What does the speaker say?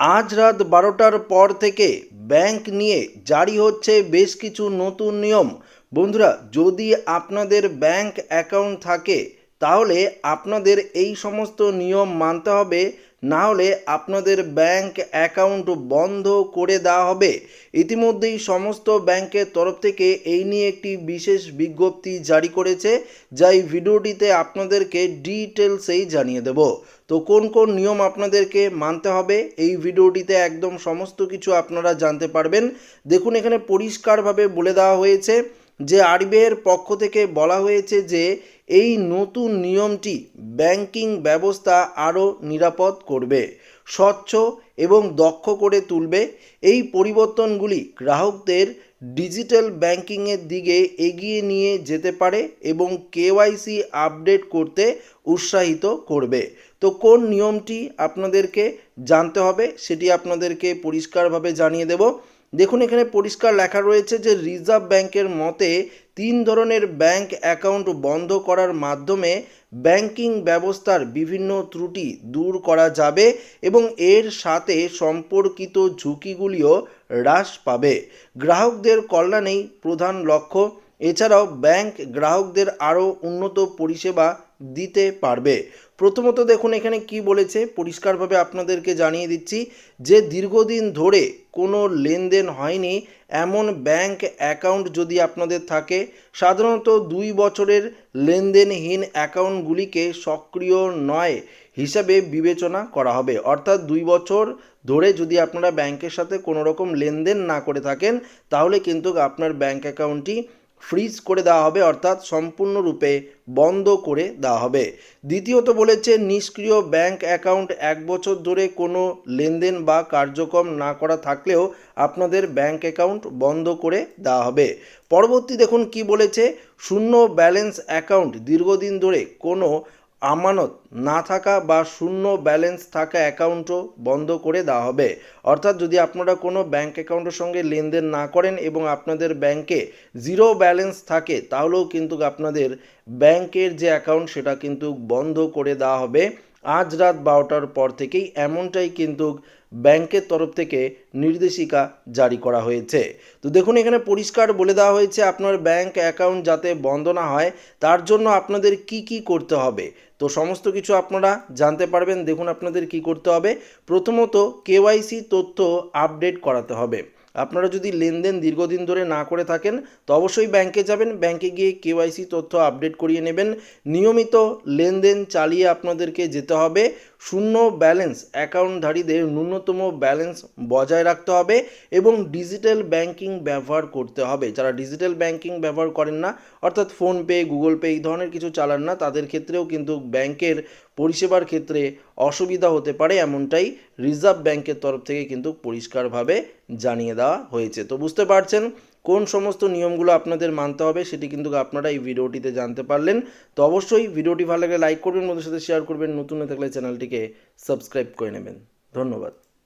আজ রাত বারোটার পর থেকে ব্যাংক নিয়ে জারি হচ্ছে বেশ কিছু নতুন নিয়ম। বন্ধুরা, যদি আপনাদের ব্যাংক অ্যাকাউন্ট থাকে, তাহলে আপনাদের এই সমস্ত নিয়ম মানতে হবে। না হলে আপনাদের ব্যাংক অ্যাকাউন্ট বন্ধ করে দেওয়া হবে। ইতিমধ্যেই সমস্ত ব্যাংকের তরফ থেকে এই নিয়ে একটি বিশেষ বিজ্ঞপ্তি জারি করেছে, যা এই ভিডিওটিতে আপনাদেরকে ডিটেলসেই জানিয়ে দেব। তো কোন কোন নিয়ম আপনাদেরকে মানতে হবে, এই ভিডিওটিতে একদম সমস্ত কিছু আপনারা জানতে পারবেন। দেখুন, এখানে পরিষ্কারভাবে বলে দেওয়া হয়েছে যে আরবিআইয়ের পক্ষ থেকে বলা হয়েছে যে এই নতুন নিয়মটি ব্যাংকিং ব্যবস্থা আরও নিরাপদ করবে, স্বচ্ছ এবং দক্ষ করে তুলবে। এই পরিবর্তনগুলি গ্রাহকদের ডিজিটাল ব্যাংকিংয়ের দিকে এগিয়ে নিয়ে যেতে পারে এবং কেওয়াইসি আপডেট করতে উৎসাহিত করবে। তো কোন নিয়মটি আপনাদেরকে জানতে হবে সেটি আপনাদেরকে পরিষ্কারভাবে জানিয়ে দেব। দেখুন, এখানে পরিষ্কার লেখা রয়েছে যে রিজার্ভ ব্যাংকের মতে তিন ধরনের ব্যাংক অ্যাকাউন্ট বন্ধ করার মাধ্যমে ব্যাংকিং ব্যবস্থার বিভিন্ন ত্রুটি দূর করা যাবে এবং এর সাথে সম্পর্কিত ঝুঁকিগুলিও হ্রাস পাবে। গ্রাহকদের কল্যাণেই প্রধান লক্ষ্য। এছাড়াও ব্যাংক গ্রাহকদের আরও উন্নত পরিষেবা দিতে পারবে। প্রথমত দেখুন এখানে কি বলেছে, পরিষ্কারভাবে আপনাদেরকে জানিয়ে দিচ্ছি যে দীর্ঘদিন ধরে কোনো লেনদেন হয়নি, এমন ব্যাংক অ্যাকাউন্ট যদি আপনাদের থাকে, সাধারণত দুই বছরের লেনদেনহীন অ্যাকাউন্টগুলিকে সক্রিয় নয় হিসাবে বিবেচনা করা হবে। অর্থাৎ দুই বছর ধরে যদি আপনারা ব্যাংকের সাথে কোনো রকম লেনদেন না করে থাকেন, তাহলে কিন্তু আপনার ব্যাংক অ্যাকাউন্টটি ফ্রিজ করে দেওয়া হবে, অর্থাৎ সম্পূর্ণরূপে বন্ধ করে দেওয়া হবে। দ্বিতীয়ত বলেছে, নিষ্ক্রিয় ব্যাংক অ্যাকাউন্ট এক বছর ধরে কোনো লেনদেন বা কার্যক্রম না করা থাকলেও আপনাদের ব্যাংক অ্যাকাউন্ট বন্ধ করে দেওয়া হবে। পরবর্তী দেখুন কি বলেছে, শূন্য ব্যালেন্স অ্যাকাউন্ট দীর্ঘদিন ধরে কোনো আমানত না থাকা বা শূন্য ব্যালেন্স থাকা অ্যাকাউন্টও বন্ধ করে দেওয়া হবে। অর্থাৎ যদি আপনারা কোনো ব্যাঙ্ক অ্যাকাউন্টের সঙ্গে লেনদেন না করেন এবং আপনাদের ব্যাংকে জিরো ব্যালেন্স থাকে, তাহলেও কিন্তু আপনাদের ব্যাংকের যে অ্যাকাউন্ট সেটা কিন্তু বন্ধ করে দেওয়া হবে। আজ রাত বারোটার পর থেকেই এমনটাই কিন্তু ব্যাংকের তরফ থেকে নির্দেশিকা জারি করা হয়েছে। তো দেখুন, এখানে পরিষ্কার বলে দেওয়া হয়েছে আপনার ব্যাংক অ্যাকাউন্ট যাতে বন্ধ না হয়, তার জন্য আপনাদের কি কি করতে হবে? তো সমস্ত কিছু আপনারা জানতে পারবেন। দেখুন, আপনাদের কি করতে হবে? প্রথমত, কেওয়াইসি তথ্য আপডেট করাতে হবে। আপনারা যদি লেনদেন দীর্ঘদিন ধরে না করে থাকেন, তো অবশ্যই ব্যাংকে যাবেন ব্যাংকে গিয়ে কেওয়াইসি তথ্য আপডেট করিয়ে নেবেন। নিয়মিত লেনদেন চালিয়ে আপনাদেরকে যেতে হবে। শূন্য ব্যালেন্স অ্যাকাউন্টধারীদের ন্যূনতম ব্যালেন্স বজায় রাখতে হবে এবং ডিজিটাল ব্যাংকিং ব্যবহার করতে হবে। যারা ডিজিটাল ব্যাংকিং ব্যবহার করেন না, অর্থাৎ ফোনপে গুগল পে এই ধরনের কিছু চালান না, তাদের ক্ষেত্রেও কিন্তু ব্যাংকের পরিষেবার ক্ষেত্রে অসুবিধা হতে পারে, এমনটাই রিজার্ভ ব্যাংকের তরফ থেকে কিন্তু পরিষ্কারভাবে জানিয়ে দেওয়া হয়েছে। তো বুঝতে পারছেন কোন সমস্ত নিয়মগুলো আপনাদের মানতে হবে সেটি কিন্তু আপনারা এই ভিডিওটিতে জানতে পারলেন। তো অবশ্যই ভিডিওটি ভালো লাগলে লাইক করবেন ওদের সাথে শেয়ার করবেন। নতুন হয়ে থাকলে চ্যানেলটিকে সাবস্ক্রাইব করে নেবেন। ধন্যবাদ।